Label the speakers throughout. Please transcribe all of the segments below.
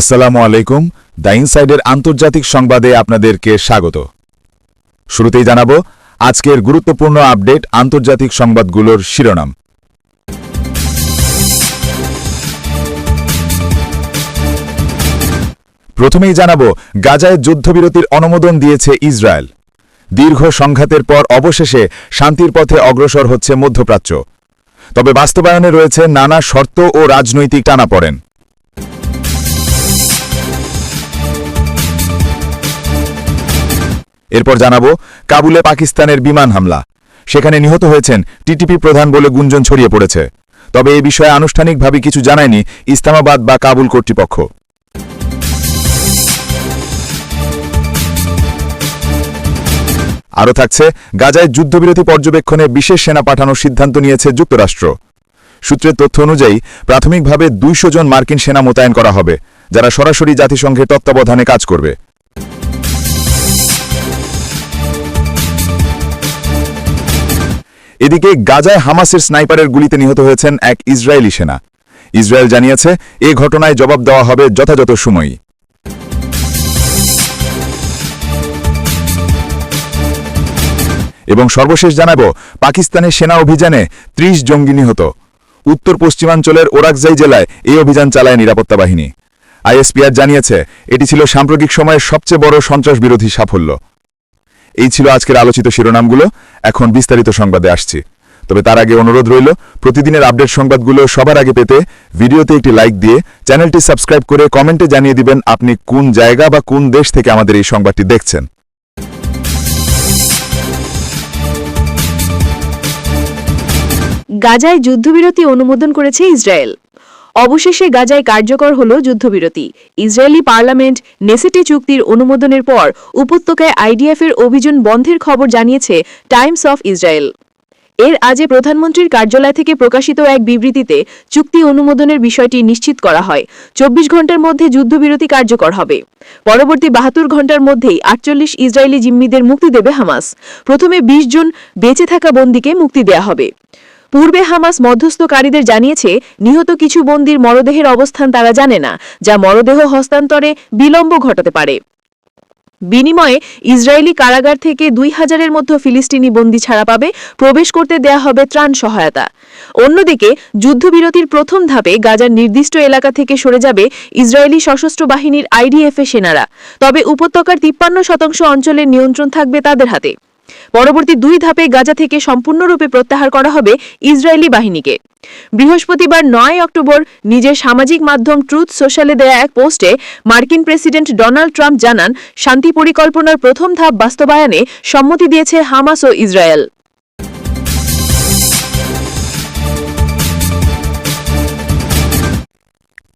Speaker 1: আসসালামু আলাইকুম দ্য ইনসাইডের আন্তর্জাতিক সংবাদে আপনাদেরকে স্বাগত শুরুতেই জানাব আজকের গুরুত্বপূর্ণ আপডেট আন্তর্জাতিক সংবাদগুলোর শিরোনাম প্রথমেই জানাব গাজায় যুদ্ধবিরতির অনুমোদন দিয়েছে ইসরায়েল দীর্ঘ সংঘাতের পর অবশেষে শান্তির পথে অগ্রসর হচ্ছে মধ্যপ্রাচ্য তবে বাস্তবায়নে রয়েছে নানা শর্ত ও রাজনৈতিক টানাপড়েন এরপর জানাবো কাবুলে পাকিস্তানের বিমান হামলা সেখানে নিহত হয়েছেন টিটিপি প্রধান বলে গুঞ্জন ছড়িয়ে পড়েছে তবে এ বিষয়ে আনুষ্ঠানিকভাবে কিছু জানায়নি ইসলামাবাদ বা কাবুল কর্তৃপক্ষ আরও থাকছে গাজায় যুদ্ধবিরতি পর্যবেক্ষণে বিশেষ সেনা পাঠানোর সিদ্ধান্ত নিয়েছে যুক্তরাষ্ট্র সূত্রের তথ্য অনুযায়ী প্রাথমিকভাবে দুইশো জন মার্কিন সেনা মোতায়েন করা হবে যারা সরাসরি জাতিসংঘের তত্ত্বাবধানে কাজ করবে এদিকে গাজায় হামাসের স্নাইপারের গুলিতে নিহত হয়েছেন এক ইসরায়েলি সেনা ইসরায়েল জানিয়েছে এ ঘটনায় জবাব দেওয়া হবে যথাযথ সময়ই এবং সর্বশেষ জানাব পাকিস্তানের সেনা অভিযানে ত্রিশ জঙ্গি নিহত উত্তর পশ্চিমাঞ্চলের ওরাকজাই জেলায় এই অভিযান চালায় নিরাপত্তা বাহিনী আইএসপিআর জানিয়েছে এটি ছিল সাম্প্রতিক সময়ের সবচেয়ে বড় সন্ত্রাস বিরোধী সাফল্য এই ছিল আজকের আলোচিত শিরোনামগুলো এখন বিস্তারিত সংবাদে আসছি তবে তার আগে অনুরোধ রইল প্রতিদিনের আপডেট সংবাদগুলো সবার আগে পেতে ভিডিওতে একটি লাইক দিয়ে চ্যানেলটি সাবস্ক্রাইব করে কমেন্টে জানিয়ে দিবেন আপনি কোন জায়গা বা কোন দেশ থেকে আমাদের এই সংবাদটি দেখছেন
Speaker 2: গাজায় যুদ্ধবিরতি অনুমোদন করেছে ইসরায়েল অবশেষে গাজায় কার্যকর হল যুদ্ধবিরতি ইসরায়েলি পার্লামেন্ট নেসেটে চুক্তির অনুমোদনের পর উপত্যকায় আইডিএফের অভিযান বন্ধের খবর জানিয়েছে টাইমস অফ ইসরায়েল এর আজে প্রধানমন্ত্রীর কার্যালয় থেকে প্রকাশিত এক বিবৃতিতে চুক্তি অনুমোদনের বিষয়টি নিশ্চিত করা হয় চব্বিশ ঘন্টার মধ্যে যুদ্ধবিরতি কার্যকর হবে পরবর্তী বাহাত্তর ঘন্টার মধ্যেই আটচল্লিশ ইসরায়েলি জিম্মিদের মুক্তি দেবে হামাস প্রথমে বিশ জন বেঁচে থাকা বন্দীকে মুক্তি দেয়া হবে পূর্বে হামাস মধ্যস্থকারীদের জানিয়েছে নিহত কিছু বন্দির মরদেহের অবস্থান তারা জানে না যা মরদেহ হস্তান্তরে বিলম্ব ঘটাতে পারে বিনিময়ে ইসরায়েলি কারাগার থেকে দুই হাজারের মধ্যে ফিলিস্তিনি বন্দি ছাড়া পাবে প্রবেশ করতে দেয়া হবে ত্রাণ সহায়তা অন্যদিকে যুদ্ধবিরতির প্রথম ধাপে গাজার নির্দিষ্ট এলাকা থেকে সরে যাবে ইসরায়েলি সশস্ত্র বাহিনীর আইডিএফ সেনারা তবে উপত্যকার তিপ্পান্ন শতাংশ অঞ্চলের নিয়ন্ত্রণ থাকবে তাদের হাতে পরবর্তী দুই ধাপে গাজা থেকে সম্পূর্ণরূপে প্রত্যাহার করা হবে ইসরায়েলি বাহিনীকে বৃহস্পতিবার নয় অক্টোবর নিজের সামাজিক মাধ্যম ট্রুথ সোশ্যালে দেয়া এক পোস্টে মার্কিন প্রেসিডেন্ট ডোনাল্ড ট্রাম্প জানান শান্তি পরিকল্পনার প্রথম ধাপ বাস্তবায়নে সম্মতি দিয়েছে হামাস ও ইসরায়েল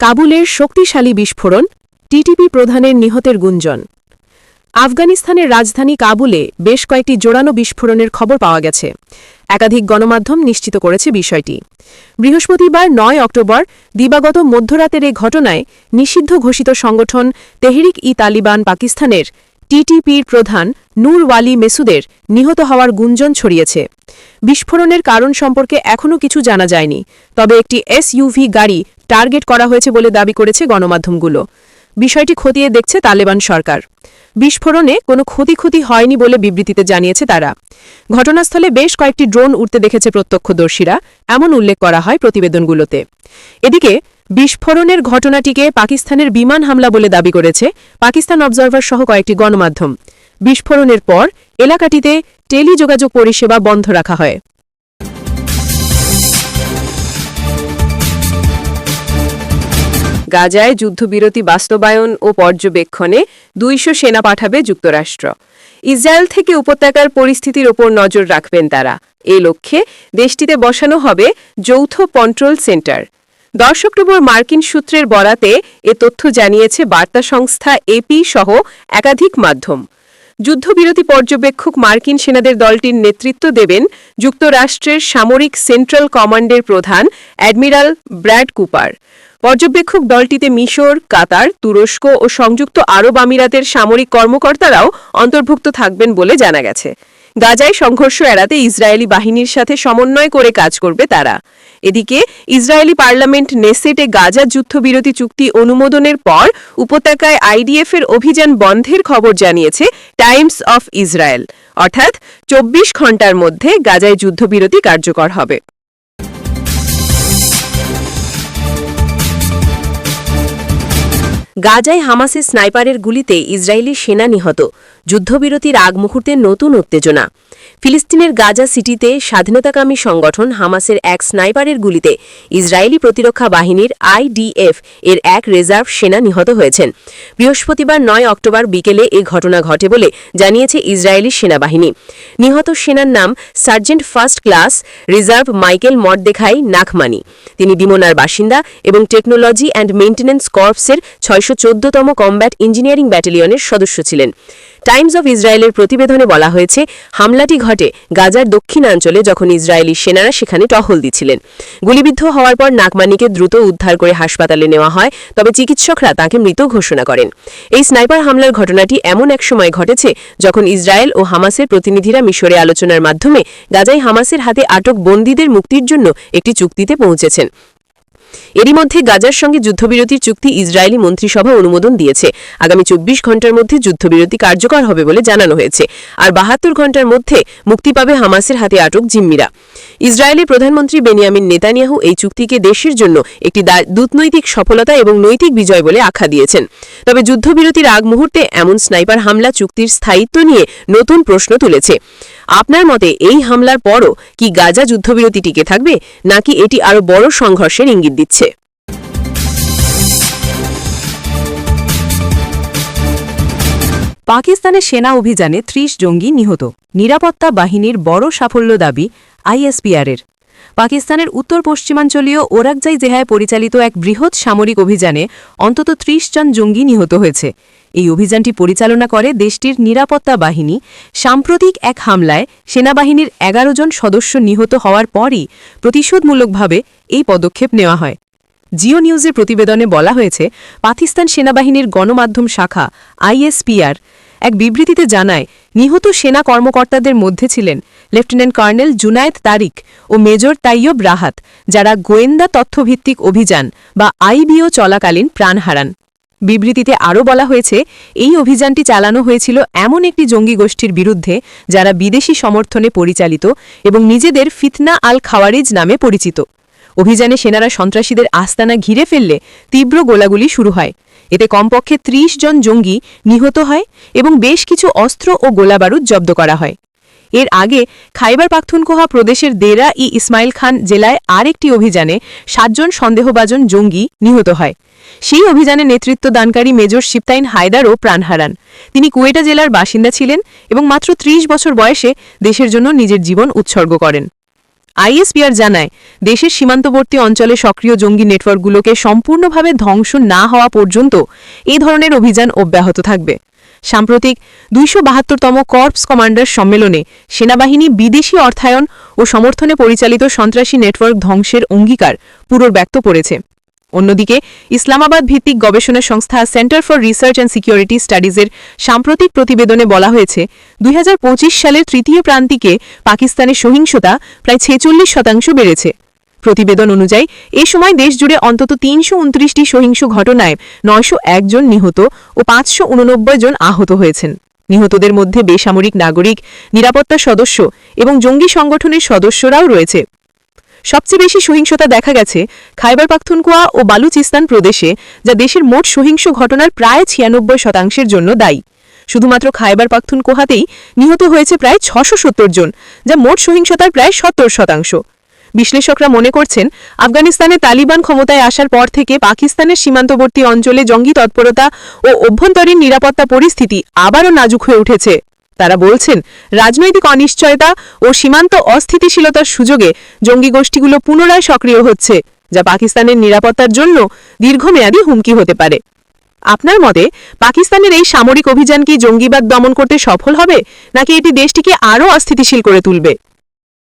Speaker 3: কাবুলের শক্তিশালী বিস্ফোরণ টিটিপি প্রধানের নিহতের গুঞ্জন আফগানিস্তানের রাজধানী কাবুলে বেশ কয়েকটি জোরানো বিস্ফোরণের খবর পাওয়া গেছে একাধিক গণমাধ্যম নিশ্চিত করেছে বিষয়টি বৃহস্পতিবার নয় অক্টোবর দিবাগত মধ্যরাতের এই ঘটনায় নিষিদ্ধ ঘোষিত সংগঠন তেহরিক ই তালিবান পাকিস্তানের টিটিপির প্রধান নূর ওয়ালি মেসুদের নিহত হওয়ার গুঞ্জন ছড়িয়েছে বিস্ফোরণের কারণ সম্পর্কে এখনও কিছু জানা যায়নি তবে একটি এসইউভি গাড়ি টার্গেট করা হয়েছে বলে দাবি করেছে গণমাধ্যমগুলো বিষয়টি খতিয়ে দেখছে তালেবান সরকার বিস্ফোরণে কোনো ক্ষতিক্ষতি হয়নি বলে বিবৃতিতে জানিয়েছে তারা ঘটনাস্থলে বেশ কয়েকটি ড্রোন উঠতে দেখেছে প্রত্যক্ষদর্শীরা এমন উল্লেখ করা হয় প্রতিবেদনগুলোতে এদিকে বিস্ফোরণের ঘটনাটিকে পাকিস্তানের বিমান হামলা বলে দাবি করেছে পাকিস্তান অবজারভার সহ কয়েকটি গণমাধ্যম বিস্ফোরণের পর এলাকাটিতে টেলিযোগাযোগ পরিষেবা বন্ধ রাখা হয়
Speaker 4: গাজায় যুদ্ধবিরতি বাস্তবায়ন ও পর্যবেক্ষণে দুইশো সেনা পাঠাবে যুক্তরাষ্ট্র ইসরায়েল থেকে উপত্যকার পরিস্থিতির ওপর নজর রাখবেন তারা এ লক্ষ্যে দেশটিতে বসানো হবে যৌথ কন্ট্রোল সেন্টার দশ অক্টোবর মার্কিন সূত্রের বরাতে এ তথ্য জানিয়েছে বার্তা সংস্থা এপি সহ একাধিক মাধ্যম যুদ্ধবিরতি পর্যবেক্ষক মার্কিন সেনাদের দলটির নেতৃত্ব দেবেন যুক্তরাষ্ট্রের সামরিক সেন্ট্রাল কমান্ডের প্রধান অ্যাডমিরাল ব্র্যাড কুপার পর্যবেক্ষক দলটিতে মিশর কাতার তুরস্ক ও সংযুক্ত আরব আমিরাতের সামরিক কর্মকর্তারাও অন্তর্ভুক্ত থাকবেন বলে জানা গেছে গাজায় সংঘর্ষ এড়াতে ইসরায়েলি বাহিনীর সাথে সমন্বয় করে কাজ করবে তারা এদিকে ইসরায়েলি পার্লামেন্ট নেসেটে গাজা যুদ্ধবিরতি চুক্তি অনুমোদনের পর উপত্যকায় আইডিএফ এর অভিযান বন্ধের খবর জানিয়েছে টাইমস অফ ইসরায়েল অর্থাৎ চব্বিশ ঘন্টার মধ্যে গাজায় যুদ্ধবিরতি কার্যকর হবে
Speaker 5: গাজায় হামাসের স্নাইপারের গুলিতে ইসরায়েলি সেনা নিহত যুদ্ধবিরতির আগ মুহূর্তে নতুন উত্তেজনা ফিলিস্তিনের গাজা সিটিতে স্বাধীনতাকামী সংগঠন হামাসের এক স্নাইপারের গুলিতে ইসরায়েলি প্রতিরক্ষা বাহিনীর আইডিএফ এর এক রিজার্ভ সেনা নিহত হয়েছেন বৃহস্পতিবার নয় অক্টোবর বিকেলে এ ঘটনা ঘটে বলে জানিয়েছে ইসরায়েলি সেনাবাহিনী নিহত সেনার নাম sergeant first class reserve Michael Mordechai Nachmani তিনি দিমোনার বাসিন্দা এবং টেকনোলজি অ্যান্ড মেইনটেন্যান্স কর্পসের ছয়শো তম কম্ব্যাট ইঞ্জিনিয়ারিং ব্যাটালিয়নের সদস্য ছিলেন টাইমস অফ ইসরায়েলের প্রতিবেদনে বলা হয়েছে হামলাটি ঘটে গাজার দক্ষিণাঞ্চলে যখন ইসরায়েলি সেনারা সেখানে টহল দিচ্ছিলেন গুলিবিদ্ধ হওয়ার পর নাকমানিকে দ্রুত উদ্ধার করে হাসপাতালে নেওয়া হয় তবে চিকিৎসকরা তাকে মৃত ঘোষণা করেন এই স্নাইপার হামলার ঘটনাটি এমন এক সময় ঘটেছে যখন ইসরায়েল ও হামাসের প্রতিনিধিরা মিশরে আলোচনার মাধ্যমে গাজায় হামাসের হাতে আটক বন্দীদের মুক্তির জন্য একটি চুক্তিতে পৌঁছেছেন এরই মধ্যে গাজার সঙ্গে যুদ্ধবিরতির চুক্তি ইসরায়েলি মন্ত্রিসভা অনুমোদন দিয়েছে আগামী চব্বিশ ঘন্টার মধ্যে যুদ্ধবিরতি কার্যকর হবে বলে জানানো হয়েছে আর বাহাত্তর ঘন্টার মধ্যে মুক্তি পাবে হামাসের হাতে আটক জিম্মিরা ইসরায়েলি প্রধানমন্ত্রী বেনিয়ামিন নেতানিয়াহু এই চুক্তিকে দেশের জন্য একটি দূতনৈতিক সফলতা এবং নৈতিক বিজয় বলে আখ্যা দিয়েছেন তবে যুদ্ধবিরতির আগ মুহূর্তে এমন স্নাইপার হামলা চুক্তির স্থায়িত্ব নিয়ে নতুন প্রশ্ন তুলেছে আপনার মতে এই হামলার পরও কি গাজা যুদ্ধবিরতি টিকে থাকবে নাকি এটি আরও বড় সংঘর্ষের ইঙ্গিত দিচ্ছে
Speaker 6: পাকিস্তানে সেনা অভিযানে ত্রিশ জঙ্গি নিহত নিরাপত্তা বাহিনীর বড় সাফল্য দাবি আইএসপিআরের পাকিস্তানের উত্তর পশ্চিমাঞ্চলীয় ওরাকজাই জেহায় পরিচালিত এক বৃহৎ সামরিক অভিযানে অন্তত ত্রিশ জন জঙ্গি নিহত হয়েছে এই অভিযানটি পরিচালনা করে দেশটির নিরাপত্তা বাহিনী সাম্প্রতিক এক হামলায় সেনাবাহিনীর এগারো জন সদস্য নিহত হওয়ার পরই প্রতিশোধমূলকভাবে এই পদক্ষেপ নেওয়া হয় জিও নিউজের প্রতিবেদনে বলা হয়েছে পাকিস্তান সেনাবাহিনীর গণমাধ্যম শাখা আইএসপিআর এক বিবৃতিতে জানায় নিহত সেনা কর্মকর্তাদের মধ্যে ছিলেন লেফটেন্যান্ট কর্নেল জুনায়েদ তারিক ও মেজর তাইয়ব রাহাত যারা গোয়েন্দা তথ্যভিত্তিক অভিযান বা আইবিও চলাকালীন প্রাণ হারান বিবৃতিতে আরও বলা হয়েছে এই অভিযানটি চালানো হয়েছিল এমন একটি জঙ্গি গোষ্ঠীর বিরুদ্ধে যারা বিদেশি সমর্থনে পরিচালিত এবং নিজেদের ফিতনা আল খাওয়ারিজ নামে পরিচিত অভিযানে সেনারা সন্ত্রাসীদের আস্তানা ঘিরে ফেললে তীব্র গোলাগুলি শুরু হয় এতে কমপক্ষে ৩০ জন জঙ্গি নিহত হয় এবং বেশ কিছু অস্ত্র ও গোলাবারুদ জব্দ করা হয় এর আগে খাইবার পাখথুনকোহা প্রদেশের দেরা ই ইসমাইল খান জেলায় আরেকটি অভিযানে সাতজন সন্দেহভাজন জঙ্গি নিহত হয় সেই অভিযানে নেতৃত্ব দানকারী মেজর শিপ্তাইন হায়দারও প্রাণ হারান তিনি কুয়েটা জেলার বাসিন্দা ছিলেন এবং মাত্র ৩০ বছর বয়সে দেশের জন্য নিজের জীবন উৎসর্গ করেন আইএসবিআর জানায় দেশের সীমান্তবর্তী অঞ্চলে সক্রিয় জঙ্গি নেটওয়ার্কগুলোকে সম্পূর্ণভাবে ধ্বংস না হওয়া পর্যন্ত এ ধরনের অভিযান অব্যাহত থাকবে সাম্প্রতিক দুইশো তম কর্পস কমান্ডার সম্মেলনে সেনাবাহিনী বিদেশি অর্থায়ন ও সমর্থনে পরিচালিত সন্ত্রাসী নেটওয়ার্ক ধ্বংসের অঙ্গীকার পুরোর ব্যক্ত করেছে অন্যদিকে ইসলামাবাদ ভিত্তিক গবেষণা সংস্থা centre for research and security স্টাডিজের সাম্প্রতিক প্রতিবেদনে বলা হয়েছে দুই সালের তৃতীয় প্রান্তিকে পাকিস্তানের সহিংসতা প্রায় ছেচল্লিশ শতাংশ বেড়েছে প্রতিবেদন অনুযায়ী এ সময় দেশজুড়ে অন্তত তিনশো উনত্রিশটি সহিংস ঘটনায় নয়শো একজন নিহত ও পাঁচশো উননব্বই জন আহত হয়েছেন নিহতদের মধ্যে বেসামরিক নাগরিক নিরাপত্তা সদস্য এবং জঙ্গি সংগঠনের সদস্যরাও রয়েছে সবচেয়ে বেশি সহিংসতা দেখা গেছে খাইবার পাখতুনকুয়া ও বালুচিস্তান প্রদেশে যা দেশের মোট সহিংস ঘটনার প্রায় ছিয়ানব্বই শতাংশের জন্য দায়ী শুধুমাত্র খাইবার কোহাতেই নিহত হয়েছে প্রায় ছশো জন যা মোট সহিংসতার প্রায় সত্তর শতাংশ বিশ্লেষকরা মনে করছেন আফগানিস্তানে তালিবান ক্ষমতায় আসার পর থেকে পাকিস্তানের সীমান্তবর্তী অঞ্চলে জঙ্গি তৎপরতা ও অভ্যন্তরীণ নিরাপত্তা পরিস্থিতি আবারও নাজুক হয়ে উঠেছে তারা বলছেন রাজনৈতিক অনিশ্চয়তা ও সীমান্ত অস্থিতিশীলতার সুযোগে জঙ্গি গোষ্ঠীগুলো পুনরায় সক্রিয় হচ্ছে যা পাকিস্তানের নিরাপত্তার জন্য দীর্ঘমেয়াদী হুমকি হতে পারে আপনার মতে পাকিস্তানের এই সামরিক অভিযান কি জঙ্গিবাদ দমন করতে সফল হবে নাকি এটি দেশটিকে আরও অস্থিতিশীল করে তুলবে